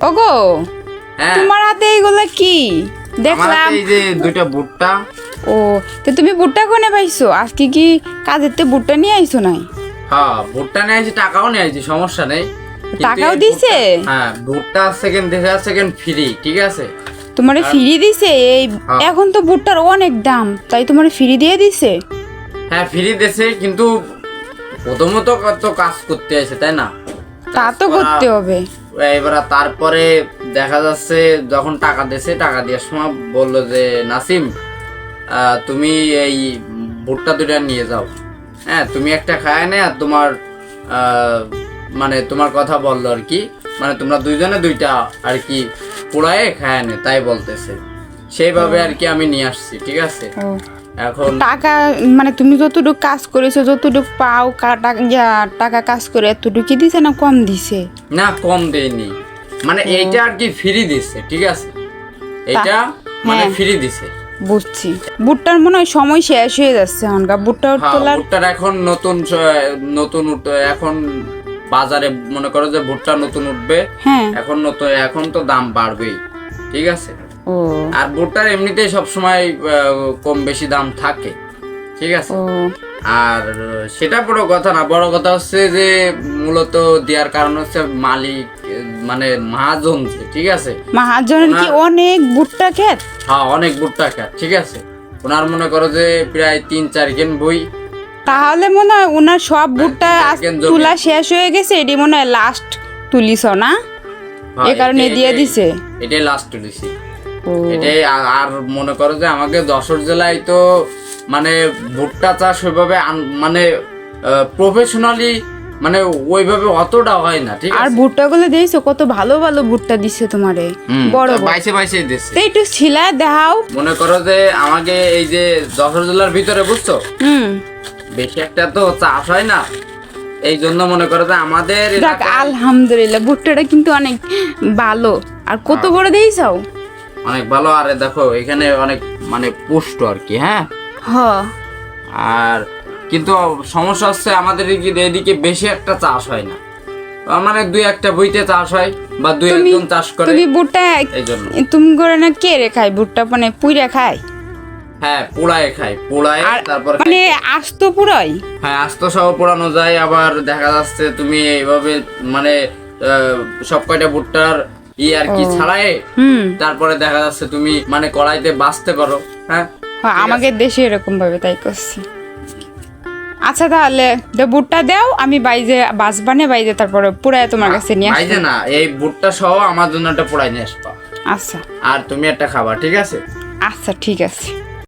ওগো হ্যাঁ। তোমার হাতে এইগুলা কি? আমার দেখলাম। হাতে এই যে দুইটা ভুট্টা। ও তো তুমি বুটটা কোনে পাইছো? আজকে কি কাজের তে বুটটা নিয়ে আইছো নাই? হ্যাঁ ভুট্টা নিয়ে আসি টাকাও নিয়ে আসি সমস্যা নেই। কিন্তু টাকাও এই দিছে? ভুট্টা- হ্যাঁ ভুট্টা সেকেন্ড দেখা সেকেন্ড ফ্রি ঠিক আছে? তোমারে ফ্রি দিছে? এই হ্যাঁ। এখন তো বুটটার অনেক দাম তাই তোমারে ফ্রি দিয়ে দিছে? হ্যাঁ ফ্রি দেছে কিন্তু প্রথমত তো কাজ করতে আছে তাই না? তা তো করতে হবে। এবার তারপরে দেখা যাচ্ছে যখন টাকা দিয়েছে টাকা দেওয়ার সময় বলল যে নাসিম তুমি এই ভুট্টা দুটা নিয়ে যাও। হ্যাঁ তুমি একটা খায় না আর তোমার আহ, মানে তোমার কথা বলল আর কি। মানে তোমরা দুইজনে দুইটা আর কি পোড়ায় খায় নে তাই বলতেছে। সেইভাবে আর কি আমি নিয়ে আসছি ঠিক আছে? এখন টাকা মানে তুমি যতটুকু কাজ করেছ যতটুকু পাও টাকা টাকা কাজ করে এতটুকু কি দিছে না কম দিছে? না কম দেয়নি। মানে এইটা আর কি ফ্রি দিচ্ছে ঠিক আছে? এটা মানে হ্যাঁ। ফ্রি দিছে। বুঝছি। বুটটার মনে হয় সময় শেষ হয়ে যাচ্ছে এখনকার। বুটটা হ্যাঁ, তোলার ভুট্টার এখন নতুন নতুন এখন বাজারে মনে করো যে ভুট্টা নতুন উঠবে। হ্যাঁ। এখন নতুন এখন তো দাম বাড়বেই ঠিক আছে? আর ভুট্টার এমনিতেই সবসময় কম বেশি দাম থাকে ঠিক আছে? আর সেটা বড় কথা না বড় কথা হচ্ছে যে মূলত দেওয়ার কারণ হচ্ছে মালিক মানে মহাজন যে, ঠিক আছে? মহাজনের কি অনেক ভুট্টা খেত? হ্যাঁ অনেক ভুট্টা খায় ঠিক আছে? ওনার মনে করো যে প্রায় তিন চার কেন বই তাহলে মনে হয় ওনার সব ভুট্টা আজ দেখেন তোলা শেষ হয়ে গেছে এটি মনে হয় লাস্ট তুলিস না? হ্যাঁ, এ কারণে দিয়ে দিছে। এটাই লাস্ট তুলেছি। এটাই আর মনে করো যে আমাকে যশোর জেলায় তো মানে ভুট্টা চাষ ওইভাবে মানে প্রফেশনালি মানে ওইভাবে অতটা হয় না ঠিক আর ভুট্টা গুলো দিয়েছ কত ভালো ভালো ভুট্টা দিছে তোমারে। বড় বাইশে বাইশে দিচ্ছে। তো একটু ছিলা দেখাও। মনে করো যে আমাকে এই যে যশোর জেলার ভিতরে বুঝছ? হুম। বেশি একটা তো চাষ হয় না। এই জন্য মনে করো যে আমাদের আলহামদুলিল্লাহ ভুট্টাটা কিন্তু অনেক ভালো। আর কত হ্যাঁ। বড় দিয়েছাও অনেক ভালো আরে দেখো এখানে অনেক মানে পুষ্ট আর কি হ্যাঁ? হ আর কিন্তু সমস্যা হচ্ছে আমাদের এদিকে- বেশি একটা চাষ হয় না। মানে দুই একটা বইতে চাষ হয় বা দুই একজন চাষ করে তুমি ভুট্টা তুমি করে না কে রে খায় ভুট্টা? মানে পুইরা খায়? হ্যাঁ পোড়ায় খায় পোড়ায় তারপর মানে আস্ত পুরাই হ্যাঁ আস্ত সহ পোড়ানো যায় আবার দেখা যাচ্ছে তুমি এইভাবে মানে সব কয়টা ভুট্টার ই আর কি ছাড়াই? তারপরে দেখা যাচ্ছে তুমি মানে কড়াইতে বাঁচতে পারো হ্যাঁ? আমাদের দেশে এরকম ভাবে তাই করছি। আচ্ছা তাহলে বুটটা দাও আমি বাইজে বাসবানে বাইজে তারপরে পুরাই তোমার কাছে নিয়ে আসব। না এই বুটটা সহ আমার জন্য একটা পোড়াই নিয়ে আসবা। আচ্ছা। আর তুমি একটা খাবা ঠিক আছে? আচ্ছা ঠিক আছে।